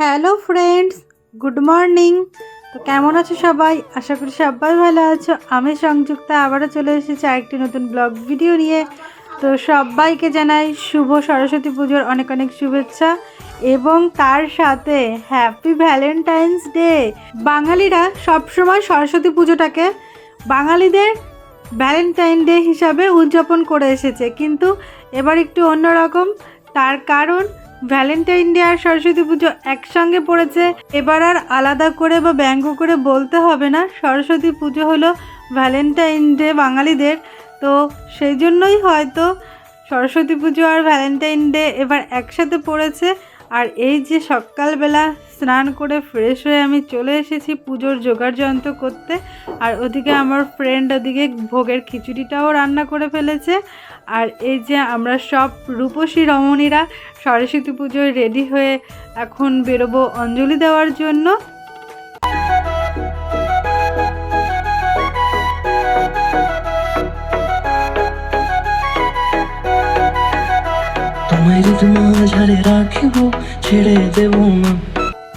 Hello friends, good morning. তো কেমন আছো সবাই? আশা করি সবাই ভালো আছো। আমি সংযুক্তা, আবারও চলে এসেছি আরেকটি নতুন ব্লগ ভিডিও নিয়ে। তো সবাইকে জানাই শুভ সরস্বতী পুজোর অনেক অনেক শুভেচ্ছা এবং তার সাথে হ্যাপি ভ্যালেন্টাইন্স ডে বাঙালিরা সবসময় সরস্বতী পুজোটাকে বাঙালিদের ভ্যালেন্টাইন ডে হিসাবে উদযাপন করে এসেছে। কিন্তু এবার একটু অন্যরকম, তার কারণ ভ্যালেন্টাইন ডে আর সরস্বতী পুজো একসঙ্গে পড়েছে, এবার আর আলাদা করে বা ব্যঙ্গ করে বলতে হবে না। সরস্বতী পুজো হলো ভ্যালেন্টাইন ডে বাঙালিদের, তো সেই জন্যই হয়তো সরস্বতী পুজো আর ভ্যালেন্টাইন ডে এবার একসাথে পড়েছে। আর এই যে সকালবেলা স্নান করে ফ্রেশ হয়ে আমি চলে এসেছি পুজোর জোগাড় যন্ত্র করতে। আর ওদিকে আমার ফ্রেন্ড ওদিকে ভোগের খিচুড়িটাও রান্না করে ফেলেছে। আর এই যে আমরা সব রূপসী রমণীরা সরস্বতী পুজোয় রেডি হয়ে এখন বেরোবো অঞ্জলি দেওয়ার জন্য।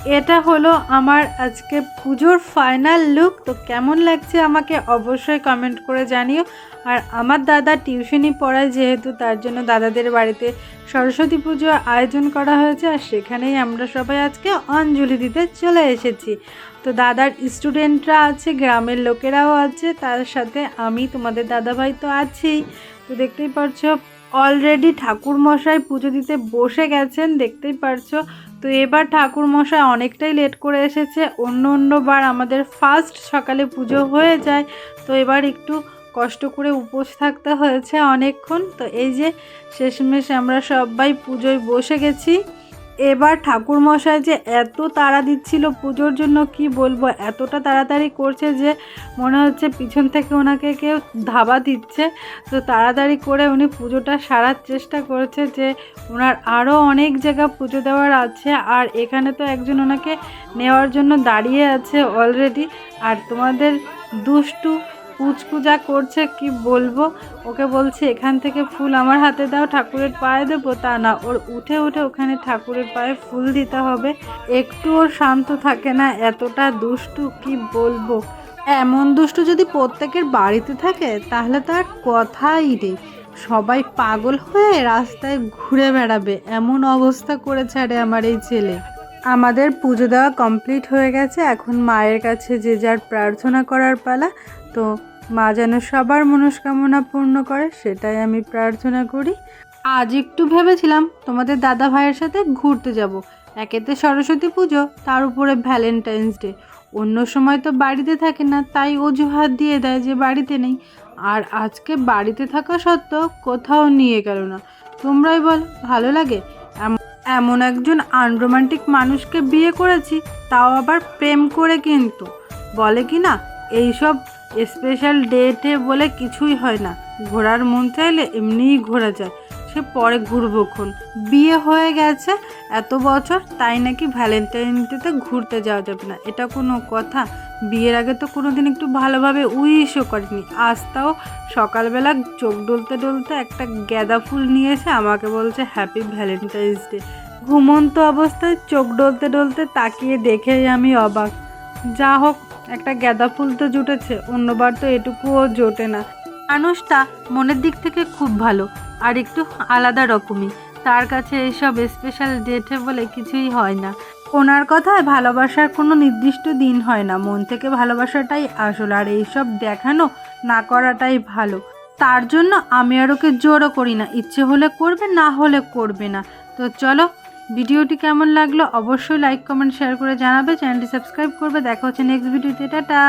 এটা হলো আমার আজকে পুজোর ফাইনাল লুক তো কেমন লাগছে আমাকে অবশ্যই কমেন্ট করে জানিও। আর আমার দাদা টিউশনি পড়ায় যেহেতু, তার জন্য দাদাদের বাড়িতে সরস্বতী পুজো আয়োজন করা হয়েছে। আর সেখানেই আমরা সবাই আজকে অঞ্জলি দিতে চলে এসেছি। তো দাদার স্টুডেন্টরা আছে, গ্রামের লোকেরাও আছে, তার সাথে আমি, তোমাদের দাদাভাই তো আছেই। তো দেখতেই পারছ অলরেডি ঠাকুর মশাই পুজো দিতে বসে গেছেন, দেখতেই পারছ। তো এবার ঠাকুর মশাই অনেকটাই লেট করে এসেছে, অন্য অন্যবার আমাদের ফার্স্ট সকালে পুজো হয়ে যায়। তো এবার একটু কষ্ট করে উপোস থাকতে হয়েছে অনেকক্ষণ। তো এই যে শেষমেশ আমরা সবাই পুজোয় বসে গেছি। এবার ঠাকুর মশাই যে এত তাড়া দিচ্ছিল পুজোর জন্য কি বলব? এতটা তাড়াতাড়ি করছে যে মনে হচ্ছে পিছন থেকে ওনাকে কেউ ধাবা দিচ্ছে। তো তাড়াতাড়ি করে উনি পুজোটা সারার চেষ্টা করেছে যে ওনার আরও অনেক জায়গা পুজো দেওয়ার আছে। আর এখানে তো একজন ওনাকে নেওয়ার জন্য দাঁড়িয়ে আছে অলরেডি আর তোমাদের দুষ্টু পুচকু যা করছে, কি বলব? ওকে বলছে, এখান থেকে ফুল আমার হাতে দাও, ঠাকুরের পায়ে দেবো। তা না, ওর উঠে উঠে ওখানে ঠাকুরের পায়ে ফুল দিতে হবে। একটু ওর শান্ত থাকে না, এতটা দুষ্টু, কি বলব? এমন দুষ্টু যদি প্রত্যেকের বাড়িতে থাকে, তাহলে তো আর কথাই নেই। সবাই পাগল হয়ে রাস্তায় ঘুরে বেড়াবে, এমন অবস্থা করে ছাড়ে আমার এই ছেলে। আমাদের পুজো দেওয়া কমপ্লিট হয়ে গেছে, এখন মায়ের কাছে যে যার প্রার্থনা করার পালা তো মা যেন সবার মনস্কামনা পূর্ণ করে, সেটাই আমি প্রার্থনা করি। আজ একটু ভেবেছিলাম তোমাদের দাদা ভাইয়ের সাথে ঘুরতে যাব। একেতে সরস্বতী পুজো, তার উপরে ভ্যালেন্টাইন্স ডে অন্য সময় তো বাড়িতে থাকে না, তাই অজুহাত দিয়ে দেয় যে বাড়িতে নেই। আর আজকে বাড়িতে থাকা সত্ত্বেও কোথাও নিয়ে গেল না। তোমরাই বল, ভালো লাগে? এমন একজন আনরোমান্টিক মানুষকে বিয়ে করেছি, তাও আবার প্রেম করে কিন্তু। বলে কি না, এইসব স্পেশাল ডেটে বলে কিছুই হয় না। ঘোরার মন চাইলে এমনিই ঘোরা যায়। সে পরে ঘুরবোক্ষণ বিয়ে হয়ে গেছে এত বছর, তাই নাকি ভ্যালেন্টাইন ডেতে ঘুরতে যাওয়া যাবে না। এটা কোনো কথা। বিয়ের আগে তো কোনো দিন একটু ভালোভাবে উইশও করেনি। আজ তাও সকালবেলা চোখ ডলতে ডলতে একটা গাঁদা ফুল নিয়ে এসে আমাকে বলছে হ্যাপি ভ্যালেন্টাইন্স ডে ঘুমন্ত অবস্থায় চোখ ডলতে ডলতে তাকিয়ে দেখেই আমি অবাক। যা হোক একটা গাঁদা ফুল তো জুটেছে, অন্যবার তো এটুকুও জোটে না। মানুষটা মনের দিক থেকে খুব ভালো, আর একটু আলাদা রকমই। তার কাছে এইসব স্পেশাল ডেটে বলে কিছুই হয় না। ওনার কথায় ভালোবাসার কোনো নির্দিষ্ট দিন হয় না, মন থেকে ভালোবাসাটাই আসল, আর এইসব দেখানো না করাটাই ভালো। তার জন্য আমি আর ওকে জোরও করি না, ইচ্ছে হলে করবে না হলে করবে না। তো চলো ভিডিওটি কেমন লাগল অবশ্যই লাইক কমেন্ট শেয়ার করে জানাবে। চ্যানেলটি সাবস্ক্রাইব করবে। দেখা হচ্ছে নেক্সট ভিডিওতে টাটা!